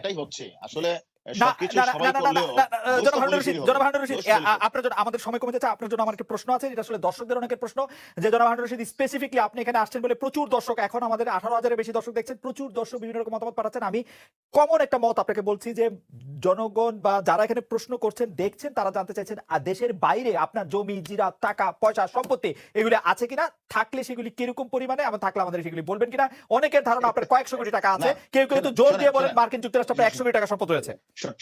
এটাই হচ্ছে। আসলে না, সবকিছু না, না, সবাই না, না, না, করলেও না, না, দোষ তো জনাব হারুন রশিদ, পুলিশেরই হবে। জনাব হারুন রশিদ, দোষ এ, আ- পুলিশের। আপনার জন্য আমাদের সময় কমে যাচ্ছে আপনার জন্য আমার প্রশ্ন আছে যেটা আসলে দর্শকদের অনেকের প্রশ্ন যে জনাব রশিদ স্পেসিফিকলি আপনি এখানে আসছেন বলে প্রচুর দর্শক এখন আমাদের আঠারো হাজারের বেশি দর্শক দেখছেন প্রচুর দর্শক বিভিন্ন রকম মতামত পাঠাচ্ছেন আমি কমন একটা মত আপনাকে বলছি যে জনগণ বা যারা এখানে প্রশ্ন করছেন দেখছেন তারা জানতে চাইছেন আর দেশের বাইরে আপনার জমি জিরা টাকা পয়সা সম্পত্তি এগুলি আছে কিনা থাকলে সেগুলি কীরকম পরিমাণে আবার থাকলে আমাদের সেগুলি বলবেন কিনা অনেকের ধারণা আপনার কয়েকশো কোটি টাকা আছে কেউ কেউ তো জোর দিয়ে বলেন মার্কিন যুক্তরাষ্ট্র আপনার একশো কোটি টাকা সম্পদ রয়েছে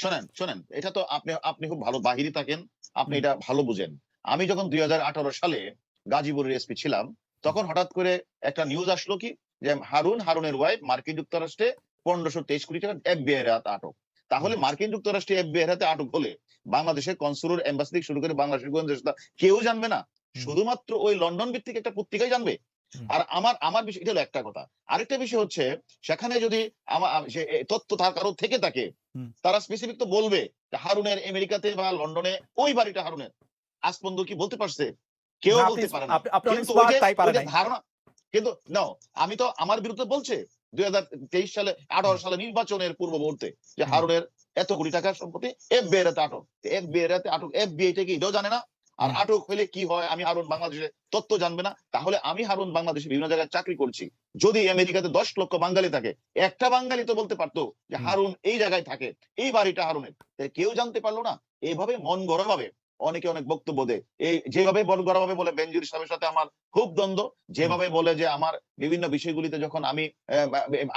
শোনেন শোনেন এটা তো আপনি আপনি খুব ভালো বাহিরে থাকেন আপনি এটা ভালো বুঝেন। আমি যখন দুই হাজার আঠারো সালে গাজীপুরের এসপি ছিলাম তখন হঠাৎ করে একটা নিউজ আসলো কি যে হারুন হারুনের ওয়াইফ মার্কিন যুক্তরাষ্ট্রে পনেরোশো তেইশ কোটি টাকা এফবিআই এর হাতে আটক। তাহলে মার্কিন যুক্তরাষ্ট্রে এফবিআই এর হাতে আটক হলে বাংলাদেশের কনসুলার এম্বাসি থেকে শুরু করে বাংলাদেশের গোয়েন্দা কেউ জানবে না। শুধুমাত্র ওই লন্ডন ভিত্তিক একটা পত্রিকাই জানবে। আর আমার আমার বিষয় এটা হলো একটা কথা। আরেকটা বিষয় হচ্ছে সেখানে যদি তথ্য তার কারও থেকে থাকে তারা স্পেসিফিক তো বলবে হারুনের আমেরিকাতে বা লন্ডনে ওই বাড়িটা হারুনের। আজ পর্যন্ত কি বলতে পারছে? কেউ বলতে পারে না। কিন্তু। ধারণা কিন্তু নাও আমি তো আমার বিরুদ্ধে বলছে দুই হাজার তেইশ সালে আঠারো সালে নির্বাচনের পূর্ব মুহূর্তে যে হারুনের এত কোটি টাকার সম্পত্তি এফবিআই এর হাতে আটক এফবিআই এর হাতে আটক এফবিআই টা কি এটাও জানে না? আর আটক হলে কি হয়? আমি হারুন বাংলাদেশে তথ্য জানবে না। তাহলে আমি হারুন বাংলাদেশে বিভিন্ন জায়গায় চাকরি করছি। যদি আমেরিকাতে দশ লক্ষ বাঙালি থাকে একটা বাঙালি তো বলতে পারতো যে হারুন এই জায়গায় থাকে এই বাড়িটা হারুনের। কেউ জানতে পারল না। এইভাবে মন গড়া ভাবে অনেকে অনেক বক্তব্য দেয়। এই যেভাবে গড়া ভাবে বলে বেঞ্জুর সাহেবের সাথে আমার খুব দ্বন্দ্ব যেভাবে বলে যে আমার বিভিন্ন বিষয়গুলিতে যখন আমি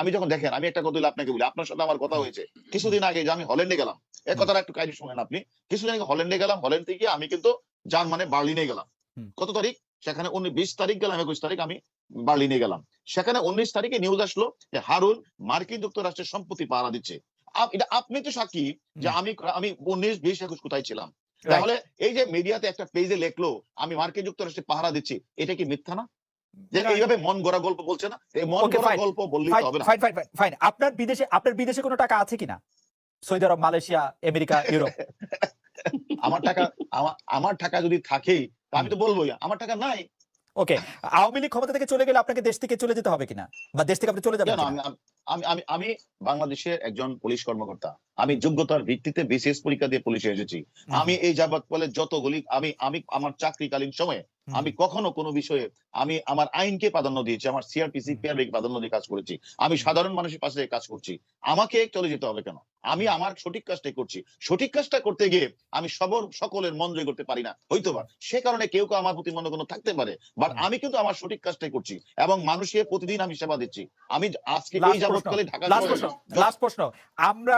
আমি যখন দেখেন আমি একটা কথা আপনাকে বলি আপনার সাথে আমার কথা হয়েছে। কিছুদিন আগে যে আমি হল্যান্ডে গেলাম এ কথাটা একটু কাহিনী শুনেন আপনি। কিছুদিন আগে হল্যান্ডে গেলাম হল্যান্ড থেকে আমি কিন্তু জার্মানে বার্লিনে গেলাম। কত তারিখ? সেখানে বিশ তারিখ গেলাম একুশ তারিখ আমি বার্লিনে গেলাম। সেখানে উনিশ তারিখে নিউজ আসলো যে হারুন মার্কিন যুক্তরাষ্ট্রের সম্পত্তি পাহারা দিচ্ছে। এটা আপনি তো সাক্ষী যে আমি আমি উনিশ বিশ একুশ কোথায় ছিলাম? তাহলে এই যে মিডিয়াতে একটা পেজে লেখলো আমি মার্কিন যুক্তরাষ্ট্রে পাহারা দিচ্ছি এটা কি মিথ্যা না? যে এইভাবে মন গড়া গল্প বলছে না? এই মন গড়া গল্প বললেই হবে না। ফাইন ফাইন ফাইন ফাইন আপনার বিদেশে আপনার বিদেশে কোনো টাকা আছে কিনা? Saudi Arab Malaysia America Europe? আমার টাকা আমার টাকা যদি থাকে আমি তো বলবোই আমার টাকা নাই। ওকে আওয়ামী লীগ ক্ষমতা থেকে চলে গেলে আপনাকে দেশ থেকে চলে যেতে হবে কিনা? বা দেশ থেকে আপনি চলে যাবেন আমি আমি আমি বাংলাদেশের একজন পুলিশ কর্মকর্তা। আমি যোগ্যতার ভিত্তিতে বিসিএস পরীক্ষা দিয়ে পুলিশে এসেছি। আমি এই যাবৎ বলে যতগুলি আমি আমি আমার চাকরিকালীন সময়ে আমি কখনো কোনো বিষয়ে আমি আমার আইনকে প্রাধান্য দিয়েছি আমার সিআরপিসি হুম। পিআরবি প্রাধান্য দিয়ে কাজ করেছি। আমি সাধারণ মানুষের পাশে কাজ করছি। আমাকে চলে যেতে হবে কেন? আমি আমার সঠিক কাজটাই করছি। সঠিক কাজটা করতে গিয়ে আমি সবর সকলের মন জয় করতে পারি না। হয়তো বা সে কারণে কেউ কেউ আমার প্রতি মনে কোনো থাকতে পারে বাট আমি কিন্তু আমার সঠিক কাজটাই করছি এবং মানুষের প্রতিদিন আমি সেবা দিচ্ছি। আমি আজকে এই যাবৎকালে ঢাকা লাস্ট প্রশ্ন। আমরা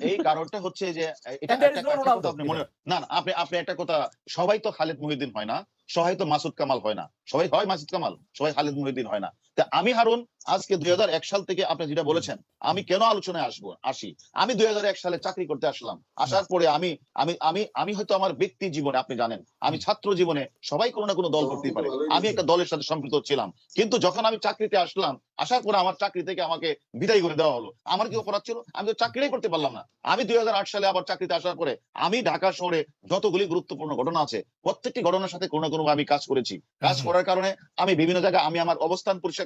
এই কারণটা হচ্ছে যে এটা আপনি মনে না না আপনি আপনি একটা কথা সবাই তো খালেদ মহিউদ্দিন হয় না সবাই তো মাসুদ কামাল হয় না সবাই হয় মাসুদ কামাল সবাই খালেদ মহিউদ্দিন হয় না। তা আমি হারুন আজকে দুই হাজার এক সাল থেকে আপনি যেটা বলেছেন আমি কেন আলোচনায় আসব আসি? আমি দুই সালে চাকরি করতে আসলাম। আসার পরে আমি আমি আমি আমি হয়তো আমার ব্যক্তি জীবনে আপনি জানেন আমি ছাত্র জীবনে সবাই কোনো না কোনো দল করতেই পারে। আমি একটা দলের সাথে সম্পৃক্ত ছিলাম। কিন্তু যখন আমি চাকরিতে আসলাম আসার পরে আমার চাকরি থেকে আমাকে বিদায় করে দেওয়া হলো। আমার কি অপরাধ ছিল? আমি তো চাকরিটাই করতে পারলাম না। আমি দুই হাজার আট সালে আবার চাকরিতে আসার পরে আমি ঢাকা শহরে যতগুলি গুরুত্বপূর্ণ ঘটনা আছে প্রত্যেকটি ঘটনার সাথে কোনো না কোনো আমি কাজ করেছি। কাজ করার কারণে আমি বিভিন্ন জায়গায় আমি আমার অবস্থান পরিষ্কার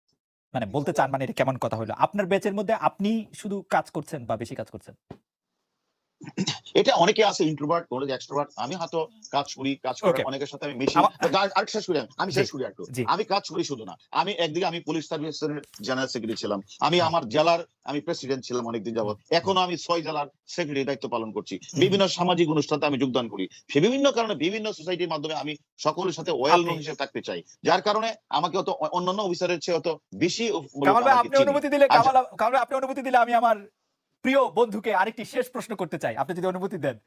মানে বলতে চান মানে এটা কেমন কথা হলো? আপনার ব্যাচের মধ্যে আপনি শুধু কাজ করছেন বা বেশি কাজ করছেন? এটা অনেকে আছে ইন্ট্রোভার্ট অনেকে এক্সট্রোভার্ট আমি হয়তো কাজ করি কাজ করি অনেকের সাথে আমি মিশি আর- শেষ করি আমি। শেষ করি একটু। আমি কাজ করি শুধু না। আমি একদিকে আমি পুলিশ সার্ভিসের জেনারেল সেক্রেটারি ছিলাম। আমি আমার জেলার আমি প্রেসিডেন্ট ছিলাম অনেকদিন যাবত এখনও আমি ছয় জেলার সেক্রেটারি দায়িত্ব পালন করছি। বিভিন্ন সামাজিক অনুষ্ঠানে আমি যোগদান করি। সে বিভিন্ন কারণে বিভিন্ন সোসাইটির মাধ্যমে আমি সকলের সাথে ওয়েল আপনি- হিসেবে থাকতে চাই। যার কারণে আমাকে অত অন্যান্য অফিসারের চেয়ে অত বেশি আপনি অনুমতি দিলে আচ্ছা। আপনি অনুমতি দিলে আমি আমার প্রিয় বন্ধুকে আরেকটি শেষ প্রশ্ন করতে চাই। আপনি যদি অনুমতি দেন।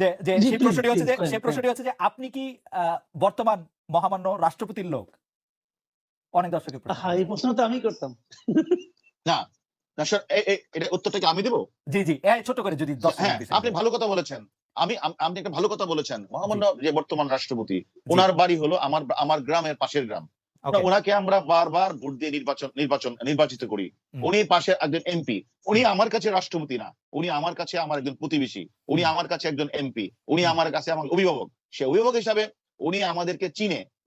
যে যে সেই প্রশ্নটি হচ্ছে যে সেই প্রশ্নটি হচ্ছে যে আপনি কি বর্তমান মহামান্য রাষ্ট্রপতির লোক? অনেক দর্শকের প্রশ্ন। হ্যাঁ এই প্রশ্ন তো আমি করতাম। না এটা উত্তরটা কি আমি দেবো? জি জি এই ছোট করে যদি দশ হ্যাঁ। আপনি ভালো কথা বলেছেন। আমি আপনি একটা ভালো কথা বলেছেন। মহামান্য যে বর্তমান রাষ্ট্রপতি ওনার বাড়ি হলো আমার আমার গ্রামের পাশের গ্রাম. ওনাকে আমরা বারবার ভোট দিয়ে নির্বাচন নির্বাচন নির্বাচিত করি। উনি পাশে একজন এমপি। উনি আমার কাছে রাষ্ট্রপতি না। উনি আমার কাছে আমার একজন প্রতিবেশী। উনি আমার কাছে একজন এমপি। উনি আমার কাছে আমার অভিভাবক। সে অভিভাবক হিসাবে উনি আমাদেরকে চিনে।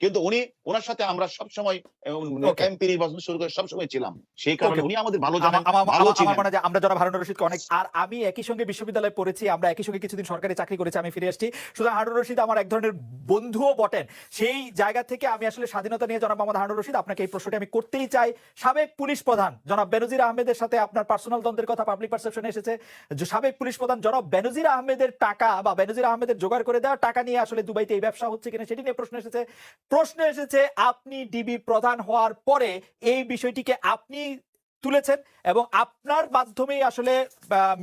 কিন্তু উনি ওনার সাথে আমরা সবসময় Okay. এমপি নির্বাচন শুরু করে সবসময় ছিলাম। সেই কারণে উনি আমাদের ভালো জানেন ভালো আমার মনে আমরা যারা হারুন রশিদকে অনেক আর আমি একই সঙ্গে বিশ্ববিদ্যালয়ে পড়েছি আমরা একই সঙ্গে কিছুদিন সরকারি চাকরি করেছি আমি ফিরে আসছি। সুতরাং হারুন রশিদ আমার এক ধরনের বন্ধুও বটেন। সেই জায়গা থেকে আমি আসলে স্বাধীনতা নিয়ে জনাব মোহাম্মদ হারুন রশিদ আপনাকে এই প্রশ্নটি আমি করতেই চাই। সাবেক পুলিশ প্রধান জনাব বেনজির আহমেদের সাথে আপনার পার্সোনাল দ্বন্দ্বের কথা পাবলিক পারসেপশনে এসেছে। যে সাবেক পুলিশ প্রধান জনাব বেনজির আহমেদের টাকা বা বেনজির আহমেদের জোগাড় করে দেওয়া টাকা নিয়ে আসলে দুবাইতে এই ব্যবসা হচ্ছে কিনা সেটি নিয়ে প্রশ্ন এসেছে। প্রশ্ন এসেছে আপনি ডিবি প্রধান হওয়ার পরে এই বিষয়টিকে আপনি তুলেছেন এবং আপনার মাধ্যমেই আসলে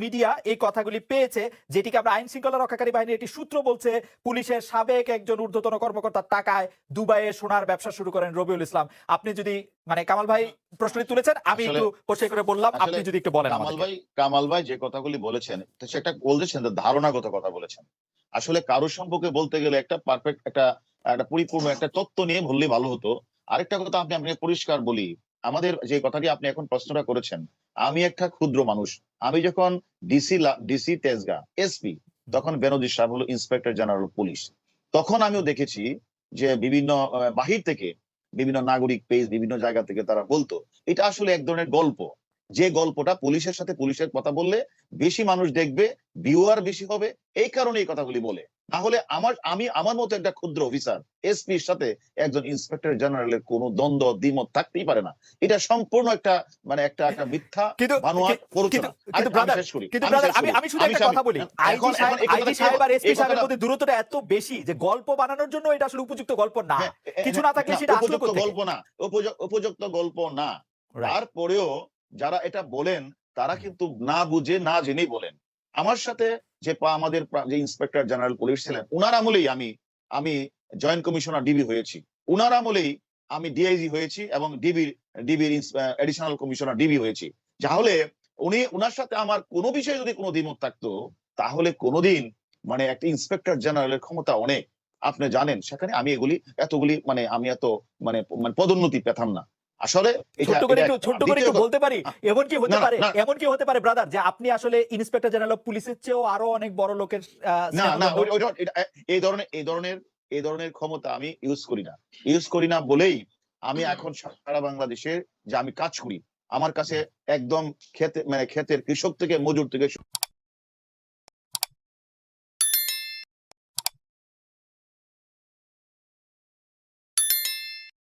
মিডিয়া এই কথাগুলি পেয়েছে যেটিকে আমরা আইন শৃঙ্খলা রক্ষাকারী বাহিনীর একটি সূত্র বলছে পুলিশের সাবেক একজন ঊর্ধ্বতন কর্মকর্তার টাকায় দুবাইয়ে সোনার ব্যবসা শুরু করেন রবিউল ইসলাম। আপনি যদি মানে কামাল ভাই প্রশ্নটি তুলেছেন আমি একটু পরিষ্কার করে বললাম আপনি যদি একটু বলেন কামাল ভাই কামাল ভাই যে কথাগুলি বলেছেন সেটা বলতেছেন যে ধারণাগত কথা বলেছেন। আসলে কারও সম্পর্কে বলতে গেলে একটা পারফেক্ট একটা একটা পরিপূর্ণ একটা তত্ত্ব নিয়ে বললে ভালো হতো। আরেকটা কথা আপনি আপনাকে পরিষ্কার বলি আমাদের যে কথাটি আপনি এখন প্রশ্নটা করেছেন, আমি একটা ক্ষুদ্র মানুষ। আমি যখন ডিসি ডিসি তেজগা এসপি তখন বেনজির সাহেব হলো ইন্সপেক্টর জেনারেল পুলিশ তখন আমিও দেখেছি যে বিভিন্ন বাহির থেকে বিভিন্ন নাগরিক পেজ বিভিন্ন জায়গা থেকে তারা বলতো, এটা আসলে এক ধরনের গল্প। যে গল্পটা পুলিশের সাথে পুলিশের কথা বললে বেশি মানুষ দেখবে ভিউয়ার বেশি হবে এই কারণে এই কথাগুলি বলে। তাহলে আমার আমি আমার মতো একটা ক্ষুদ্র অফিসার এসপির সাথে একজন ইন্সপেক্টর জেনারেলের কোনো দ্বন্দ্ব দ্বিমত থাকতেই পারে না। এটা সম্পূর্ণ একটা মানে একটা একটা মিথ্যা বানোয়াট প্ররোচনা। কিন্তু আরেকটা আমি brother, শেষ করি। কিন্তু আমি আমি আমি শুধু একটা কথা বলি। আইজি সাহেব আইজি সাহেব আর এসপি সাহেবের মধ্যে দূরত্বটা এত বেশি যে গল্প বানানোর জন্য এটা আসলে উপযুক্ত গল্প না। হ্যাঁ, কিছু না থাকলে সেটা আসলো উপযুক্ত গল্প না উপযুক্ত গল্প না. তারপরেও যারা এটা বলেন তারা কিন্তু না বুঝে না জেনেই বলেন। আমার সাথে যে পা- আমাদের যে ইন্সপেক্টর জেনারেল পুলিশ ছিলেন উনার আমলেই আমি আমি জয়েন্ট কমিশনার ডিবি হয়েছি। উনার আমলেই আমি ডিআইজি হয়েছি এবং ডিবির ডিবির এডিশনাল কমিশনার ডিবি হয়েছি। তাহলে উনি উনার সাথে আমার কোনো বিষয়ে যদি কোনো দ্বিমত থাকতো তাহলে কোনোদিন মানে একটা ইন্সপেক্টর জেনারেলের ক্ষমতা অনেক। আপনি জানেন সেখানে আমি এগুলি এতগুলি মানে আমি এত মানে মানে পদোন্নতি পেতাম না। আসলে ছোট্ট করে একটু ছোট্ট করে একটু বলতে পারি। এমন কি হতে পারে এমন কি হতে পারে ব্রাদার যে আপনি আসলে ইন্সপেক্টর জেনারেল অফ পুলিশের চেয়েও আরও অনেক বড় লোকের না না এই ধরনের এই ধরনের এই ধরনের ক্ষমতা আমি ইউজ করি না। ইউজ করি না বলেই আমি এখন সারা বাংলাদেশে যে আমি কাজ করি আমার কাছে একদম খেতে মানে ক্ষেতের কৃষক থেকে মজুর থেকে